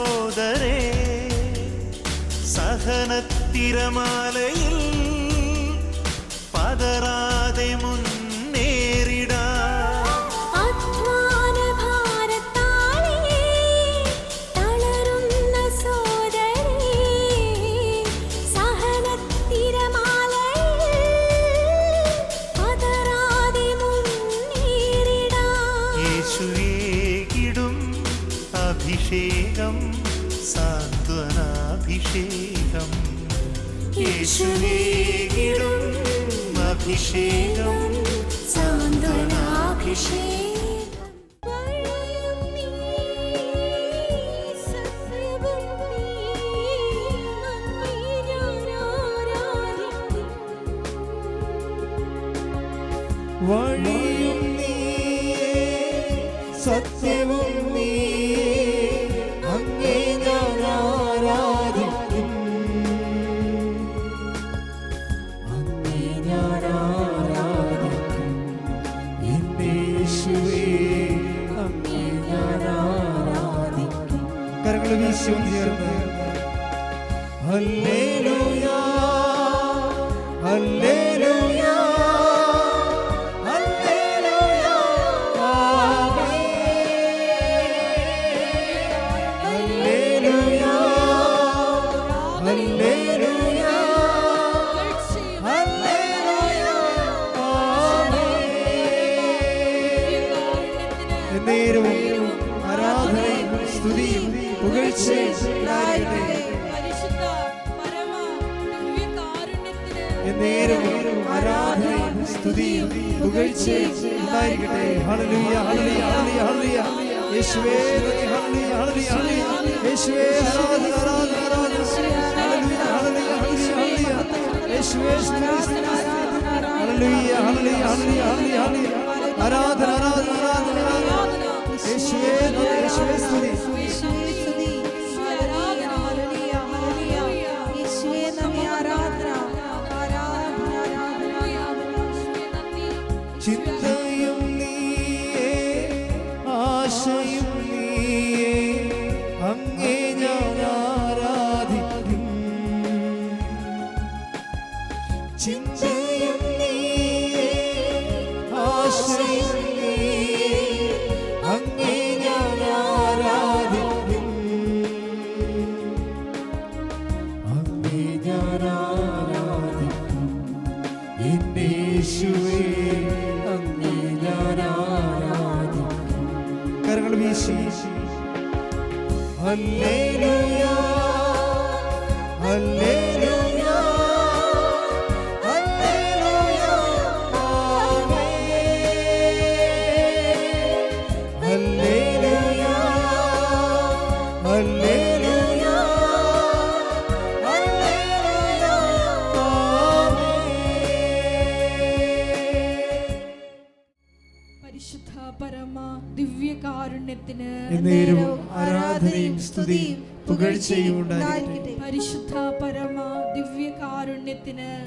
സോദരേ സഹനത്തിരമാലയിൽ പതറാതെ യേശുവേകിടും അഭിഷേകം സാന്ത്വനാഭിഷേകം. വഴിയും നീ സത്യവും എന്നേരവും ആരാധനയും സ്തുതിയും പുകഴ്ചയും ഉണ്ടായിരിക്കട്ടെ. ഹല്ലേലൂയ ഹല്ലേലൂയ ഹല്ലേലൂയ ഹല്ലേലൂയ. യേശുവേ നന്ദി ഹല്ലേലൂയ ഹല്ലേലൂയ ഹല്ലേലൂയ. യേശുവേ ആരാധന ആരാധന ആരാധന. ഹല്ലേലൂയ ഹല്ലേലൂയ ഹല്ലേലൂയ ഹല്ലേലൂയ. യേശുവേ ഹല്ലേലൂയ ഹല്ലേലൂയ ഹല്ലേലൂയ ഹല്ലേലൂയ ഹല്ലേലൂയ. ആരാധന ആരാധന ആരാധന. ആരാധന യേശുവേ യേശുവേ സ്തുതി.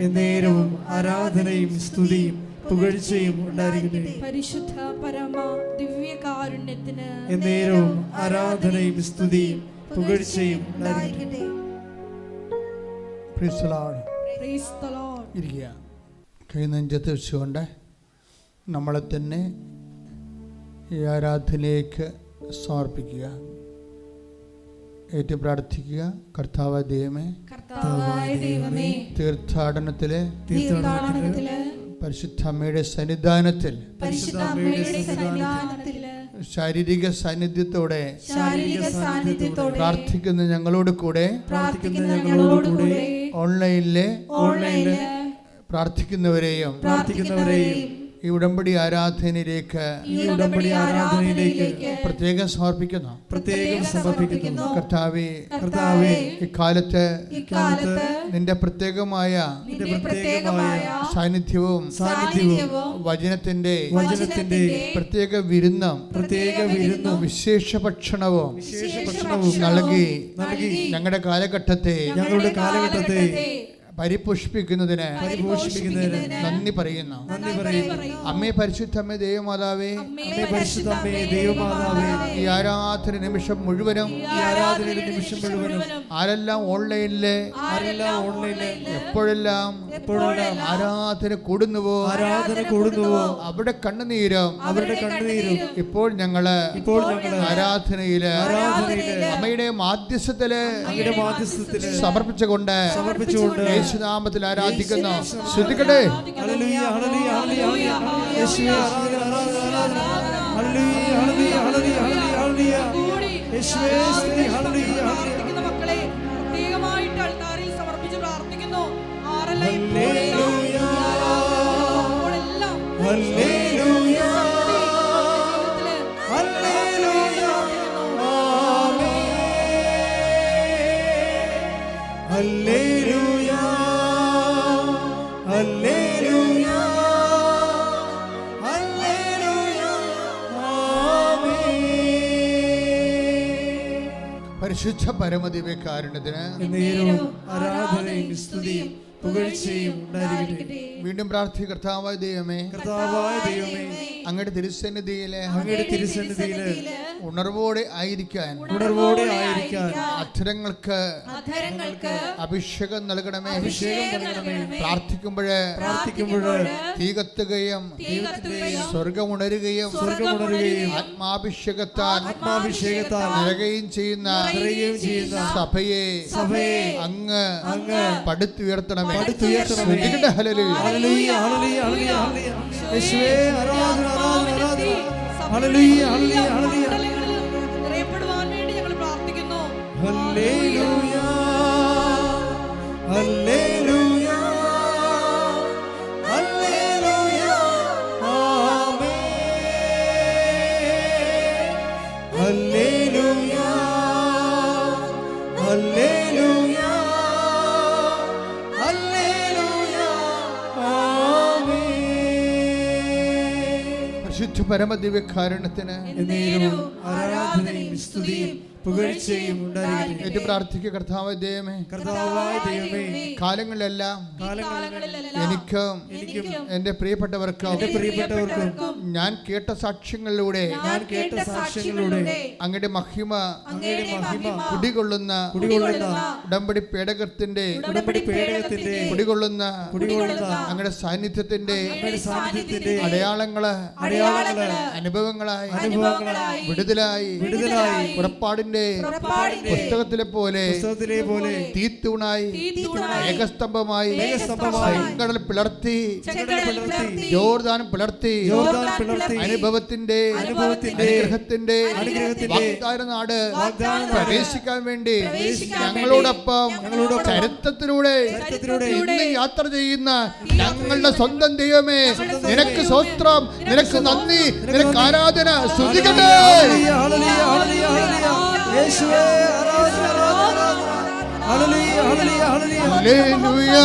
എന്നേരവും ആരാധനയും സ്തുതിയും പുകഴ്ചയും ഉണ്ടായിരിക്കട്ടെ. പരിശുദ്ധ പരമ ദിവ്യ കാരുണ്യത്തിന് എന്നേരവും ആരാധനയും സ്തുതിയും പുകഴ്ചയും ഉണ്ടായിരിക്കട്ടെ. ഇരിക്കുക. കൈ നെഞ്ചത്ത് വെച്ചുകൊണ്ട് നമ്മളെ തന്നെ ഈ ആരാധനയിലേക്ക് സമർപ്പിക്കുക. ഏറ്റു പ്രാർത്ഥിക്കുക. കർത്താവ് ദൈവമേ തീർത്ഥാടനത്തിലെ തീർത്ഥാടനത്തിൽ പരിശുദ്ധ അമ്മയുടെ സന്നിധാനത്തിൽ ശാരീരിക സാന്നിധ്യത്തോടെ പ്രാർത്ഥിക്കുന്ന ഞങ്ങളോട് കൂടെ ഓൺലൈനിലെ ഓൺലൈനിൽ പ്രാർത്ഥിക്കുന്നവരെയും പ്രാർത്ഥിക്കുന്നവരെയും ഈ ഉടമ്പടി ആരാധനയിലേക്ക് ഈ ഉടമ്പടി ആരാധനയിലേക്ക് പ്രത്യേകം സമർപ്പിക്കുന്നു. പ്രത്യേകം സമർപ്പിക്കുന്നു. കർത്താവേ കർത്താവേ ഇക്കാലത്ത് ഇക്കാലത്ത് നിന്റെ പ്രത്യേകമായ നിന്റെ പ്രത്യേകമായ സാന്നിധ്യവും സാന്നിധ്യവും വചനത്തിന്റെ വചനത്തിന്റെ പ്രത്യേക വിരുന്നും പ്രത്യേക വിരുന്നും വിശേഷ ഭക്ഷണവും വിശേഷ ഭക്ഷണവും നൽകി നൽകി ഞങ്ങളുടെ കാലഘട്ടത്തെ ഞങ്ങളുടെ കാലഘട്ടത്തെ പരിപുഷ്പിക്കുന്നതിന് പരിപോഷിപ്പിക്കുന്നതിന് നന്ദി പറയുന്നു. നന്ദി പറയുന്നു. അമ്മേ പരിശുദ്ധമ്മേ ദൈവമാതാവേ അമ്മേ പരിശുദ്ധമ്മേ ദൈവമാതാവേ ഈ ആരാധന നിമിഷം മുഴുവനും ഈ ആരാധന നിമിഷം മുഴുവനും ആരെല്ലാം ഓൺലൈനിൽ ആരെല്ലാം ഓൺലൈനിലെ എപ്പോഴെല്ലാം എപ്പോഴെല്ലാം ആരാധന കൂടുന്നുവോ ആരാധന കൂടുന്നുവോ അവിടെ കണ്ണുനീരും അവരുടെ കണ്ണുനീരും. ഇപ്പോൾ ഞങ്ങൾ ഇപ്പോൾ ഞങ്ങൾ ആരാധനയിൽ ആരാധനയിൽ അമ്മയുടെ മാധ്യസ്ഥത്തിൽ അമ്മയുടെ മാധ്യസ്ഥത്തിൽ സമർപ്പിച്ചുകൊണ്ട് സമർപ്പിച്ചുകൊണ്ട് യേശുനാമത്തിൽ ആരാധിക്കുന്ന ശ്രദ്ധിക്കട്ടെ ഹല്ലേലൂയ ഹല്ലേലൂയ ഹല്ലേലൂയ ഹല്ലേലൂയ യേശുവേ പരിശുദ്ധ പരമദിവ്യകാരുണ്യത്തിന് എന്നേരവും ആരാധനയും സ്തുതിയും പുകഴ്ചയും വീണ്ടും പ്രാർത്ഥി കർത്താവായ ദൈവമേ കർത്താവായ ദൈവമേ അങ്ങയുടെ തിരുസന്നിധിയിലെ അങ്ങയുടെ തിരുസന്നിധിയിൽ ഉണർവോടെ ആയിരിക്കാൻ ഉണർവോടെ ആയിരിക്കാൻ അധരങ്ങൾക്ക് അധരങ്ങൾക്ക് അഭിഷേകം നൽകണമേ. അഭിഷേകം നൽകണമേ. പ്രാർത്ഥിക്കുമ്പോഴേ പ്രാർത്ഥിക്കുമ്പോഴേ തീ കത്തുകയും സ്വർഗം ഉണരുകയും സ്വർഗമുണരുകയും സ്വർഗമുണരുകയും ആത്മാഭിഷേകത്താൽ ആത്മാഭിഷേകത്താൽ നിറയുകയും ചെയ്യുന്ന നിറയുകയും ചെയ്യുന്ന സഭയെ സഭയെ അങ്ങ് അങ്ങ് പടുത്തുയർത്തണമേ. പടുത്തുയർത്തണമേ. ഹല്ലേലൂയ. ഹല്ലേലൂയ ഹല്ലേലൂയ ഹല്ലേലൂയ. യേശുവേ ആരാധന ആരാധന. നിറയപ്പെടുവാൻ വേണ്ടി ഞങ്ങൾ പ്രാർത്ഥിക്കുന്നു. ഹല്ലേലൂയ. ഹല്ലേലൂയ. പരമദിവ്യകാരുണ്യത്തിന് എന്നേരവും ആരാധനയും സ്തുതിയും പുകഴ്ചയും ഏറ്റു പ്രാർത്ഥിക്കുക കർത്താവ് ദൈവമേ. കർത്താവായ ദൈവമേ. കാലങ്ങളിലെല്ലാം എനിക്ക് എനിക്കും എനിക്കും എന്റെ പ്രിയപ്പെട്ടവർക്കും എന്റെ പ്രിയപ്പെട്ടവർക്കും ഞാൻ കേട്ട സാക്ഷ്യങ്ങളിലൂടെ ഞാൻ കേട്ട സാക്ഷ്യങ്ങളിലൂടെ അങ്ങയുടെ മഹിമ അങ്ങയുടെ മഹിമ കുടികൊള്ളുന്ന കുടികൊള്ളുന്ന ഉടമ്പടി പേടകത്തിന്റെ ഉടമ്പടി പേടകത്തിന്റെ കുടികൊള്ളുന്ന കുടികൊള്ളുന്ന അങ്ങയുടെ സാന്നിധ്യത്തിന്റെ അങ്ങയുടെ സാന്നിധ്യത്തിന്റെ അടയാളങ്ങൾ അടയാളങ്ങൾ അനുഭവങ്ങളായി അനുഭവങ്ങളായി വിടുതലായി വിടുതലായി പുറപ്പാടിന്റെ പുസ്തകത്തിലെ പോലെ പുസ്തകത്തിലെ പോലെ തീത്തൂണായി ഏകസ്തംഭമായി ചെങ്കടൽ പിളർത്തി ജോർദാനം പിളർത്തി. ജോർദാൻ പിളർത്തി അനുഭവത്തിന്റെ അനുഭവത്തിന്റെ അനുഗ്രഹത്തിന്റെ വാഗ്ദാന നാട് പ്രവേശിക്കാൻ വേണ്ടി ഞങ്ങളോടൊപ്പം ചരിത്രത്തിലൂടെ ഇന്ന് യാത്ര ചെയ്യുന്ന ഞങ്ങളുടെ സ്വന്തം ദൈവമേ നിനക്ക് സ്വസ്ത്രം നിനക്ക് നന്ദി നിനക്ക് ആരാധന ശ്രുതികട്ടെ യേശുവേ ആരാധന ആരാധന. ഹല്ലേലൂയ ഹല്ലേലൂയ ഹല്ലേലൂയ.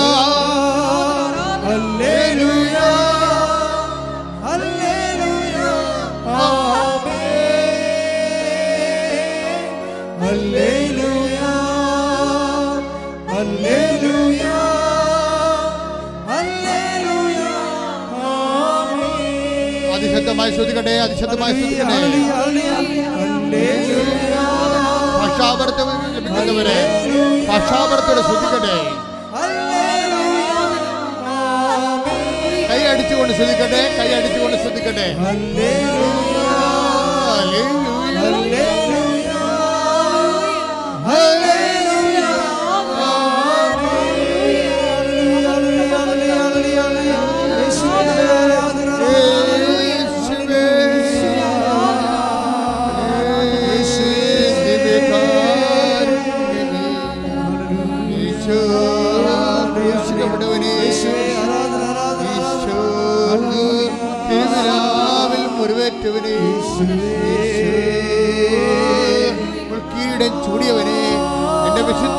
ഹല്ലേലൂയ. ഹല്ലേലൂയ. ആമേൻ. ഹല്ലേലൂയ. ഹല്ലേലൂയ. ഹല്ലേലൂയ. ആമേൻ. അതിശക്തമായി സ്തുതിക്കട്ടെ അതിശക്തമായി സ്തുതിക്കട്ടെ ലഭിക്കുന്നവരെ ഭാഷാപരത്തോടെ ശ്രദ്ധിക്കട്ടെ. കൈ അടിച്ചുകൊണ്ട് ശ്രദ്ധിക്കട്ടെ കൈ അടിച്ചുകൊണ്ട് ശ്രദ്ധിക്കട്ടെ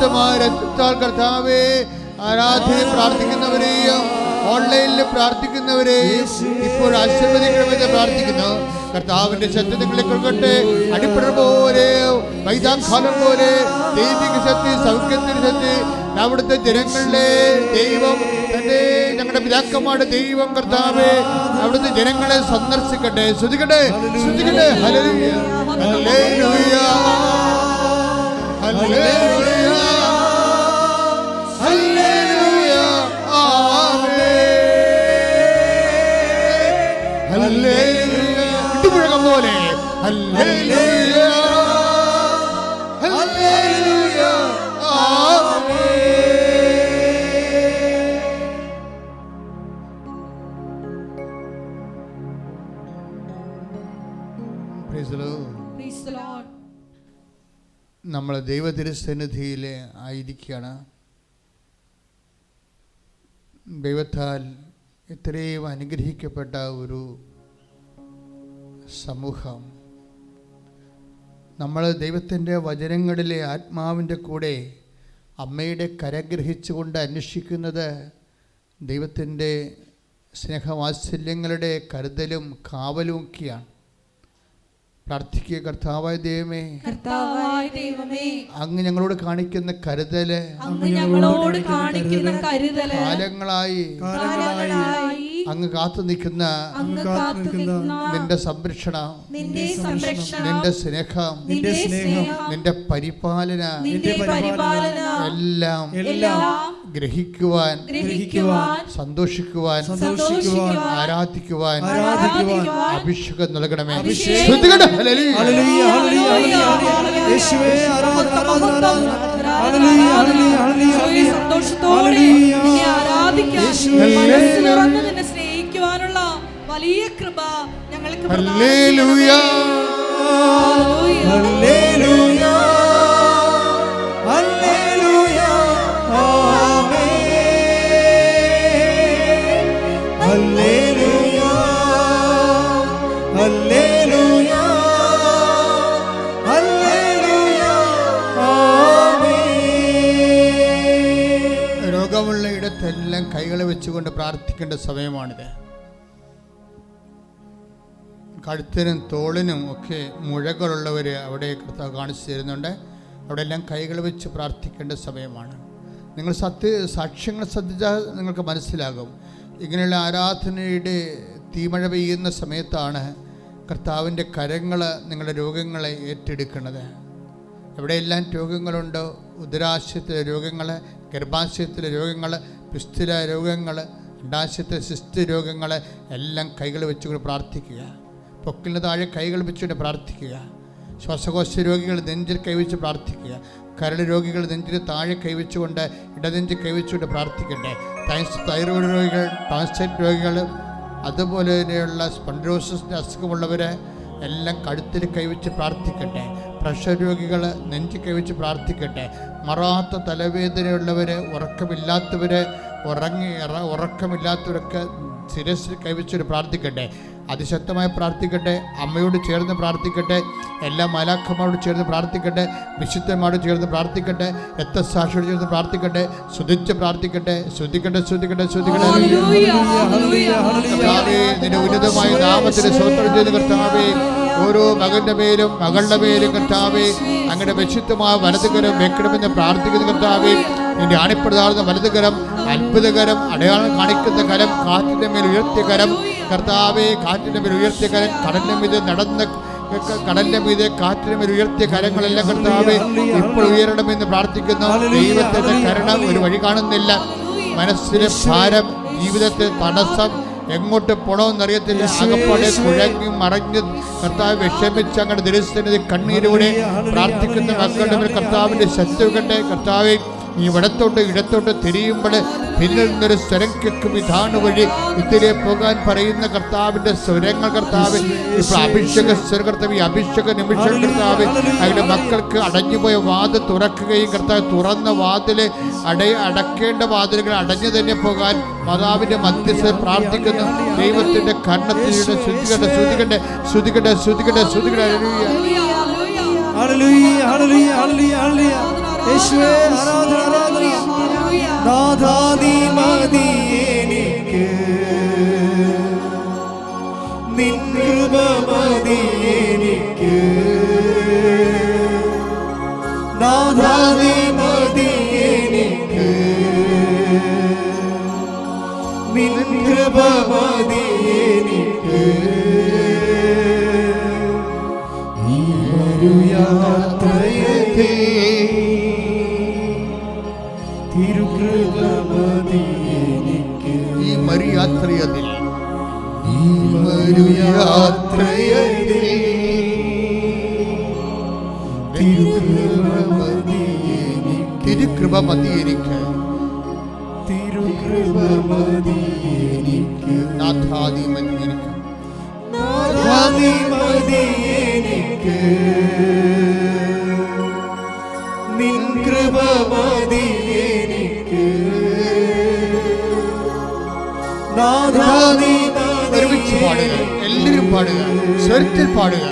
എന്റെ വിശുദ്ധമായ രക്തത്താൽ കർത്താവേ ആരാധന പ്രാർത്ഥിക്കുന്നവരെയും ഓൺലൈനിൽ പ്രാർത്ഥിക്കുന്നവരെയും ഇപ്പോൾ ആശീർവദിക്കണമെന്ന് പ്രാർത്ഥിക്കുന്നു. കർത്താവിന്റെ ശക്തി നിങ്ങളെ കൊടുക്കട്ടെ അടിപ്പട പോലെ വൈതാഖാലം പോലെ ദൈവിക ശക്തി സൗഖ്യത്തിന് ശക്തി അവിടുത്തെ ജനങ്ങളിലെ ദൈവം തന്നെ ഞങ്ങളുടെ പിതാക്കന്മാരുടെ ദൈവം കർത്താവേ അവിടുത്തെ ജനങ്ങളെ സന്ദർശിക്കട്ടെ. ശ്രുതിക്കട്ടെ ശ്രുതിക്കട്ടെ ഹല്ലേലൂയ ഹല്ലേലൂയ നമ്മൾ ദൈവതിരുസന്നിധിയിൽ ആയിരിക്കുകയാണ്. ദൈവത്താൽ ഇത്രയും അനുഗ്രഹിക്കപ്പെട്ട ഒരു സമൂഹം. നമ്മൾ ദൈവത്തിന്റെ വചനങ്ങളിലെ ആത്മാവിന്റെ കൂടെ അമ്മയുടെ കരഗ്രഹിച്ചുകൊണ്ട് അന്വേഷിക്കുന്നത് ദൈവത്തിന്റെ സ്നേഹവാത്സല്യങ്ങളുടെ കരുതലും കാവലും ഒക്കെയാണ്. പ്രാർത്ഥിക്കുക കർത്താവായ ദൈവമേ അങ്ങ് ഞങ്ങളോട് കാണിക്കുന്ന കരുതൽ കാലങ്ങളായി അങ്ങ് കാത്തു നിൽക്കുന്ന അങ്ങ് കാത്തു നിൽക്കുന്ന നിന്റെ സംരക്ഷണ നിന്റെ സംരക്ഷണം നിന്റെ സ്നേഹം നിന്റെ സ്നേഹം നിന്റെ പരിപാലന നിന്റെ പരിപാലന എല്ലാം എല്ലാം ഗ്രഹിക്കുവാൻ ഗ്രഹിക്കുവാൻ സന്തോഷിക്കുവാൻ സന്തോഷിക്കുവാൻ ആരാധിക്കുവാൻ ആരാധിക്കുവാൻ അഭിഷേകം നൽകണമേ. അഭിഷേകം ഹല്ലേലൂയ. ഹല്ലേലൂയ, ഹല്ലേലൂയ, ഹല്ലേലൂയ. യേശുവേ, ആരാധന, ആരാധന, ആരാധന. ഹല്ലേലൂയ, ഹല്ലേലൂയ, ഹല്ലേലൂയ, സന്തോഷത്തോടെ നിന്നെ ആരാധിക്കാൻ വലിയ കൃപ ഞങ്ങൾക്ക് പ്രദാനം ഹല്ലേലൂയ. ഹല്ലേലൂയ. ഹല്ലേലൂയ. ഹല്ലേലൂയ. ആമേൻ. ഹല്ലേലൂയ. ഹല്ലേലൂയ. ഹല്ലേലൂയ. ആമേൻ. രോഗമുള്ള ഇടത്തെല്ലാം കൈകളെ വെച്ചുകൊണ്ട് പ്രാർത്ഥിക്കേണ്ട സമയമാണിത് കഴുത്തിനും തോളിനും ഒക്കെ മുഴകളുള്ളവർ അവിടെ കർത്താവ് കാണിച്ചു തരുന്നുണ്ട്. അവിടെ എല്ലാം കൈകൾ വെച്ച് പ്രാർത്ഥിക്കേണ്ട സമയമാണ്. നിങ്ങൾ സത്യ സാക്ഷ്യങ്ങൾ ശ്രദ്ധിച്ചാൽ നിങ്ങൾക്ക് മനസ്സിലാകും. ഇങ്ങനെയുള്ള ആരാധനയുടെ തീമഴ പെയ്യുന്ന സമയത്താണ് കർത്താവിന്റെ കരങ്ങൾ നിങ്ങളുടെ രോഗങ്ങളെ ഏറ്റെടുക്കുന്നത്. എവിടെയെല്ലാം രോഗങ്ങളുണ്ടോ ഉദരാശയത്തിലെ രോഗങ്ങൾ ഗർഭാശയത്തിലെ രോഗങ്ങൾ പിസ്തുല രോഗങ്ങൾ അണ്ടാശയത്തിലെ സിസ്റ്റ് രോഗങ്ങൾ എല്ലാം കൈകൾ വെച്ചുകൊണ്ട് പ്രാർത്ഥിക്കുക. പൊക്കിലിന് താഴെ കൈകൾ വെച്ചുകൊണ്ട് പ്രാർത്ഥിക്കുക. ശ്വാസകോശ രോഗികൾ നെഞ്ചിൽ കൈവച്ച് പ്രാർത്ഥിക്കുക. കരട് രോഗികൾ നെഞ്ചിൽ താഴെ കൈവച്ചുകൊണ്ട് ഇടനെഞ്ചിൽ കൈവച്ചുകൊണ്ട് പ്രാർത്ഥിക്കട്ടെ. തൈസ് തൈറോയ്ഡ് രോഗികൾ ട്രാൻസ്ലേറ്റ് രോഗികൾ അതുപോലെ തന്നെയുള്ള സ്പണ്ടോസിന്റെ അസുഖമുള്ളവർ എല്ലാം കഴുത്തിൽ കൈവച്ച് പ്രാർത്ഥിക്കട്ടെ. പ്രഷർ രോഗികൾ നെഞ്ചിൽ കൈവച്ച് പ്രാർത്ഥിക്കട്ടെ. മറാത്ത തലവേദനയുള്ളവർ ഉറക്കമില്ലാത്തവർ ഉറങ്ങി ഉറക്കമില്ലാത്തവരൊക്കെ ശിരസിൽ കൈവച്ചൊരു പ്രാർത്ഥിക്കട്ടെ. അതിശക്തമായി പ്രാർത്ഥിക്കട്ടെ. അമ്മയോട് ചേർന്ന് പ്രാർത്ഥിക്കട്ടെ. എല്ലാ മലാഖമാരോട് ചേർന്ന് പ്രാർത്ഥിക്കട്ടെ. വിശുദ്ധന്മാരോട് ചേർന്ന് പ്രാർത്ഥിക്കട്ടെ. രക്തസാക്ഷിയോട് ചേർന്ന് പ്രാർത്ഥിക്കട്ടെ. ശുദ്ധിച്ച് പ്രാർത്ഥിക്കട്ടെ. ഉന്നതമായ നാമത്തിന് സ്വന്തം ചെയ്ത് കർത്താവേ. ഓരോ മകന്റെ പേരും മകളുടെ പേരും കർത്താവേ. അങ്ങനെ വിശുദ്ധമായ വലതുകരം വെക്കണമെന്ന് പ്രാർത്ഥിക്കുന്ന കർത്താവേ. നിന്റെ ആണിപ്പെടുതാർന്ന വലതുകരം അത്ഭുതകരം അടയാളം കാണിക്കുന്ന കരം കാറ്റിന്റെ മേൽ ഉയർത്തിയ കരം കർത്താവെ കാറ്റിന്റെ മേൽ ഉയർത്തിയ കരം കടലിന്റെ മീത് നടന്ന കടലിന്റെ മീതെ കാറ്റിന് മേൽ ഉയർത്തിയ കരങ്ങളെല്ലാം കർത്താവെ ഇപ്പോൾ ഉയരണമെന്ന് പ്രാർത്ഥിക്കുന്നു. ദൈവത്തിന്റെ കരണം ഒരു വഴി കാണുന്നില്ല. മനസ്സിലെ ഭാരം ജീവിതത്തെ തടസ്സം എങ്ങോട്ട് പോണമെന്നറിയത്തില്ല അകപ്പാടെ കുഴങ്ങി മറഞ്ഞ് കർത്താവ് വിഷമിച്ച് അങ്ങയുടെ ദരിസ്ഥിതി കണ്ണീരോടെ പ്രാർത്ഥിക്കുന്ന മക്കളുടെ കർത്താവിന്റെ കർത്താവിന്റെ ശത്രുക്കളുടെ കർത്താവെ നീ ഇടത്തോട്ട് തിരിയുമ്പോൾ പിന്നിൽ നിന്നൊരു സ്വരം കേൾക്കും ഇതാണ് വഴി ഇത്തിരി പോകാൻ പറയുന്ന കർത്താവിന്റെ സ്വരങ്ങൾ കർത്താവ് ഇപ്പോൾ അഭിഷേക സ്വരം കർത്താവ് ഈ അഭിഷേക നിമിഷം കർത്താവ് അവരുടെ മക്കൾക്ക് അടഞ്ഞുപോയ വാത് തുറക്കുകയും കർത്താവ് തുറന്ന വാതിൽ അടയ അടക്കേണ്ട വാതിലുകൾ അടഞ്ഞു തന്നെ പോകാൻ മാതാവിന്റെ മധ്യസ്ഥ പ്രാർത്ഥിക്കുന്നു. ദൈവത്തിന്റെ കണ്ണത്തിലൂടെ ശ്രുതികട്ടെ ശ്രുതികട്ടെ ശ്രുതികട്ടെ ശ്രുതികട്ടെ ശ്രുതികട്ടെ ഹല്ലേലൂയ ഹല്ലേലൂയ ഹല്ലേലൂയ. യേശുവേ ആരാധന ആരാധന. നാഥാ നീ മതി എനിക്ക്. നിൻ കൃപ മതി നാഥാ നീ മതി എനിക്ക്. നിൻ കൃപ മതി ഒരു യാത്രയേ തിരുകൃപ മതി എനിക്ക്. തിരുകൃപ മതി തിരുകൃപ മതി നാഥാദി മതി എനിക്ക് നിൻ കൃപ മതി എനിക്ക് നാഥാ നീ ഒരുമിച്ച് പാടുക. എല്ലാവരും പാടുക. സ്വരത്തിൽ പാടുക.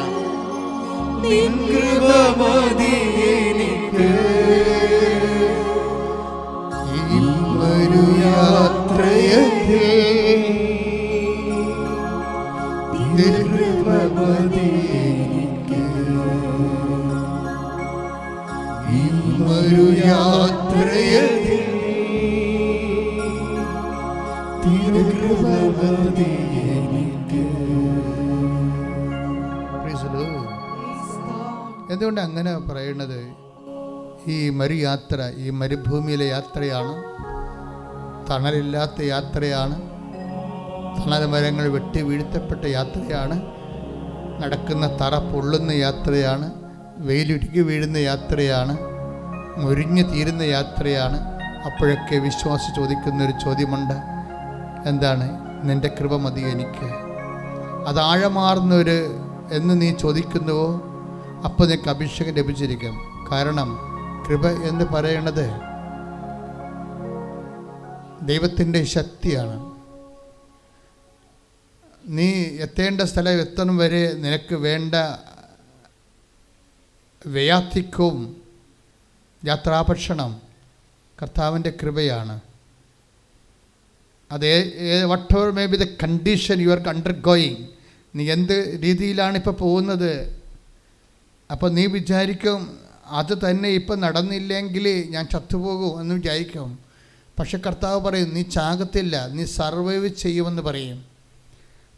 ഒരു യാത്രയതിൽ തിരുകൃപ എന്തുകൊണ്ട് അങ്ങനെ പറയുന്നത് ഈ മരുയാത്ര ഈ മരുഭൂമിയിലെ യാത്രയാണ്. തണലില്ലാത്ത യാത്രയാണ്. തണൽ മരങ്ങൾ വെട്ടി വീഴ്ത്തപ്പെട്ട യാത്രയാണ്. നടക്കുന്ന തറ പൊള്ളുന്ന യാത്രയാണ്. വെയിലുരുക്കി വീഴുന്ന യാത്രയാണ്. മുരിഞ്ഞു തീരുന്ന യാത്രയാണ്. അപ്പോഴൊക്കെ വിശ്വാസി ചോദിക്കുന്നൊരു ചോദ്യമുണ്ട്. എന്താണ്? നിന്റെ കൃപ മതി എനിക്ക്. അതാഴമാർന്നൊരു എന്ന് നീ ചോദിക്കുന്നുവോ? അപ്പോൾ നിനക്ക് അഭിഷേകം ലഭിച്ചിരിക്കും. കാരണം കൃപ എന്ന് പറയുന്നത് ദൈവത്തിന്റെ ശക്തിയാണ്. നീ എത്തേണ്ട സ്ഥലം എത്തണം വരെ നിനക്ക് വേണ്ട വ്യാധിക്കവും യാത്രാഭക്ഷണം കർത്താവിന്റെ കൃപയാണ്. അത് whatever may be the condition you are undergoing നീ എന്ത് രീതിയിലാണ് ഇപ്പോൾ പോകുന്നത് അപ്പോൾ നീ വിചാരിക്കും അത് തന്നെ ഇപ്പം നടന്നില്ലെങ്കിൽ ഞാൻ ചത്തുപോകും എന്ന് വിചാരിക്കും. പക്ഷെ കർത്താവ് പറയും നീ ചാകത്തില്ല നീ സർവൈവ് ചെയ്യുമെന്ന് പറയും.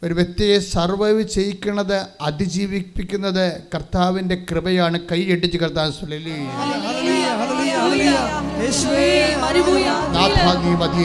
ഒരു വ്യക്തിയെ സർവൈവ് ചെയ്യിക്കുന്നത് അതിജീവിപ്പിക്കുന്നത് കർത്താവിന്റെ കൃപയാണ്. കൈയടിച്ച് കർത്താവ് നാഥാ നീ മതി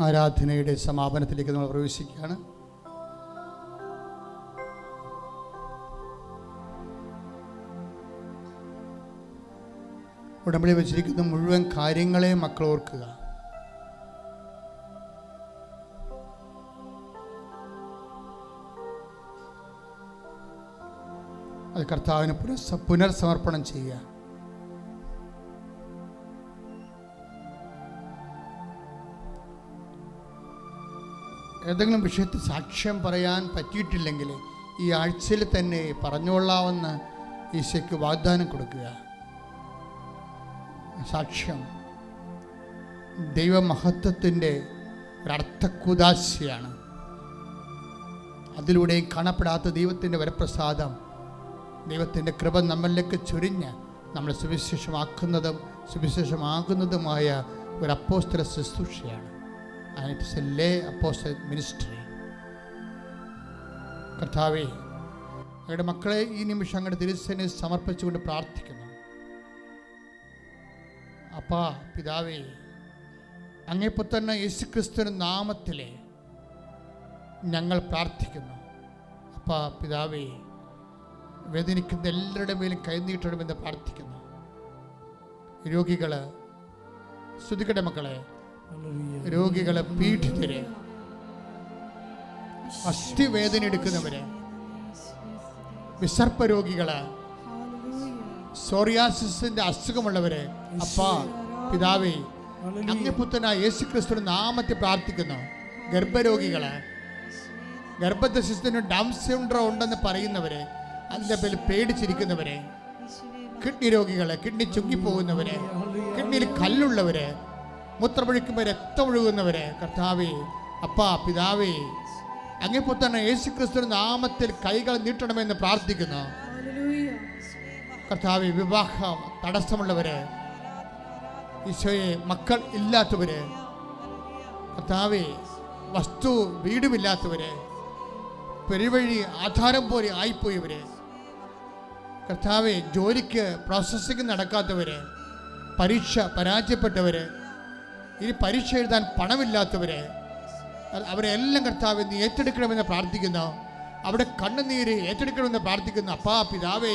ആരാധനയുടെ സമാപനത്തിലേക്ക് നമ്മൾ പ്രവേശിക്കുകയാണ്. ഉടമ്പടി വച്ചിരിക്കുന്ന മുഴുവൻ കാര്യങ്ങളെ മക്കൾ ഓർക്കുക. അത് കർത്താവിന് പുനഃ പുനർസമർപ്പണം ചെയ്യുക. ഏതെങ്കിലും വിഷയത്തിൽ സാക്ഷ്യം പറയാൻ പറ്റിയിട്ടില്ലെങ്കിൽ ഈ ആഴ്ചയിൽ തന്നെ പറഞ്ഞുകൊള്ളാമെന്ന് ഈശയ്ക്ക് വാഗ്ദാനം കൊടുക്കുക. സാക്ഷ്യം. ദൈവമഹത്വത്തിന്റെ ഒരർത്ഥക്കുദാശയാണ്. അതിലൂടെയും കാണപ്പെടാത്ത ദൈവത്തിന്റെ വരപ്രസാദം ദൈവത്തിന്റെ കൃപ നമ്മളിലേക്ക് ചൊരിഞ്ഞ് നമ്മളെ സുവിശേഷമാക്കുന്നതും സുവിശേഷമാകുന്നതുമായ ഒരു അപ്പോസ്തല ശുശ്രൂഷയാണ്. It's a lay apostle ministry കർത്താവെ അങ്ങയുടെ മക്കളെ ഈ നിമിഷം അങ്ങയുടെ തിരുസനെ സമർപ്പിച്ചുകൊണ്ട് പ്രാർത്ഥിക്കുന്നു. അപ്പാ പിതാവേ അങ്ങേപ്പത്തന്നെ യേശുക്രിസ്തുവിന്റെ നാമത്തിലെ ഞങ്ങൾ പ്രാർത്ഥിക്കുന്നു. അപ്പാ പിതാവേ വേദനിക്കുന്ന എല്ലാവരുടെ മേലും കൈനീട്ടണമെന്ന് പ്രാർത്ഥിക്കുന്നു. രോഗികൾ സ്തുതിക്കട്ടെ മക്കളെ രോഗികളെ പീഡിതരെ അസ്ഥിവേദന എടുക്കുന്നവര് വിസർപ്പ രോഗികൾ സോറിയാസിന്റെ അസുഖമുള്ളവര് അപ്പാ പിതാവേ അങ്ങപ്പുത്തനായ യേശു ക്രിസ്തു നാമത്തെ പ്രാർത്ഥിക്കുന്നു. ഗർഭരോഗികൾ ശിശുവിന് ഡൗൺ സിൻഡ്രോ ഉണ്ടെന്ന് പറയുന്നവര് അതിന്റെ പേരിൽ പേടിച്ചിരിക്കുന്നവരെ കിഡ്നി രോഗികളെ കിഡ്നി ചുങ്ങിപ്പോകുന്നവരെ കിഡ്നിയിൽ കല്ലുള്ളവരെ മൂത്രമൊഴിക്കുമ്പോൾ രക്തമൊഴുകുന്നവരെ കർത്താവേ അപ്പാ പിതാവേ അങ്ങേപ്പോൾ തന്നെ യേശു ക്രിസ്തു നാമത്തിൽ കൈകൾ നീട്ടണമെന്ന് പ്രാർത്ഥിക്കുന്നു. കർത്താവ് വിവാഹം തടസ്സമുള്ളവര് ഈശോയെ മക്കൾ ഇല്ലാത്തവര് കർത്താവെ വസ്തു വീടുമില്ലാത്തവര് പെരുവഴി ആധാരം പോലെ ആയിപ്പോയവര് കർത്താവെ ജോലിക്ക് പ്രോസസ്സിങ് നടക്കാത്തവര് പരീക്ഷ പരാജയപ്പെട്ടവര് ഇനി പരീക്ഷ എഴുതാൻ പണമില്ലാത്തവര് അവരെല്ലാം കർത്താവ് നീ ഏറ്റെടുക്കണമെന്ന് പ്രാർത്ഥിക്കുന്നു. അവിടെ കണ്ണുനീര് ഏറ്റെടുക്കണമെന്ന് പ്രാർത്ഥിക്കുന്നു. അപ്പാ പിതാവേ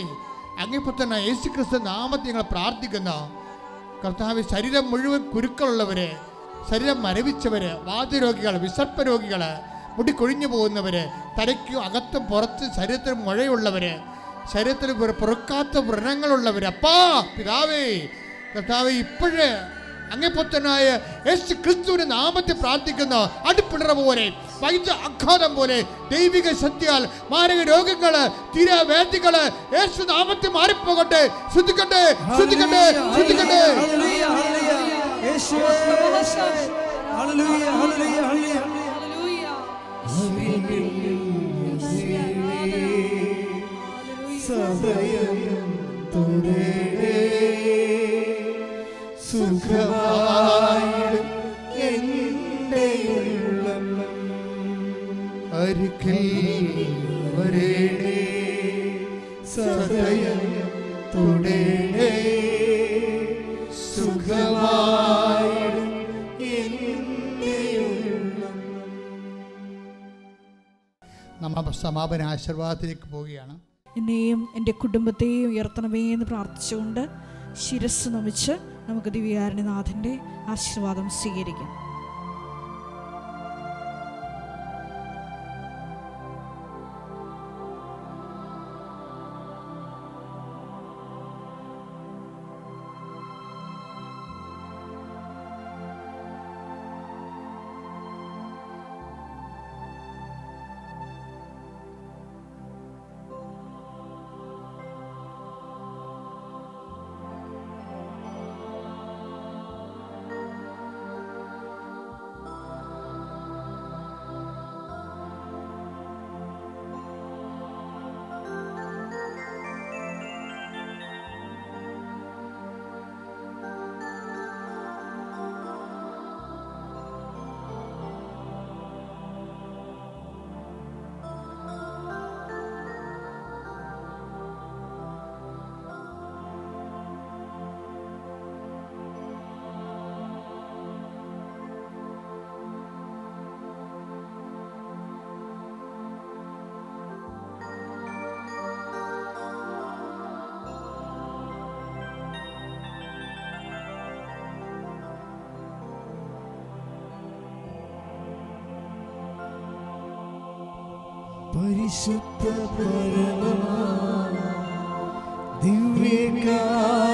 അങ്ങിപ്പോൾ തന്നെ യേശു ക്രിസ്തു നാമത്തെ ഞങ്ങൾ പ്രാർത്ഥിക്കുന്നു. കർത്താവ് ശരീരം മുഴുവൻ കുരുക്കളുള്ളവര് ശരീരം മരവിച്ചവര് വാതരോഗികൾ വിസർപ്പ രോഗികൾ മുടി കൊഴിഞ്ഞു പോകുന്നവര് തലയ്ക്ക് അകത്തും പുറത്ത് ശരീരത്തിൽ മുഴയുള്ളവര് ശരീരത്തിൽ പുറക്കാത്ത പൊറുക്കാത്ത വ്രണങ്ങളുള്ളവര്. അപ്പാ പിതാവേ കർത്താവ് ഇപ്പോഴേ അങ്ങേപ്പുത്തനായ യേശു ക്രിസ്തുവിന്റെ നാമത്തെ പ്രാർത്ഥിക്കുന്ന അടുപ്പിണറ പോലെ വൈദ്യ അഘാതം പോലെ ദൈവിക ശക്തിയാൽ മാരക രോഗങ്ങൾ തീരവേദികൾ യേശു നാമത്തെ മാറിപ്പോകട്ടെ. ശ്രദ്ധിക്കട്ടെ ശ്രദ്ധിക്കട്ടെ ശ്രദ്ധിക്കട്ടെ. ഹല്ലേലൂയ, ഹല്ലേലൂയ. ഹല്ലേലൂയ, ഹല്ലേലൂയ, സദയം സമാപന ആശീർവാദത്തിലേക്ക് പോവുകയാണ്. എന്നെയും എന്റെ കുടുംബത്തെയും ഉയർത്തണമേ എന്ന് പ്രാർത്ഥിച്ചുകൊണ്ട് ശിരസ് നമിച്ച് നമുക്ക് ദിവ്യാരണ്യനാഥന്റെ ആശീർവാദം സ്വീകരിക്കാം. പരിശുദ്ധ പരമ ദിവ്യകാരുണ്യമേ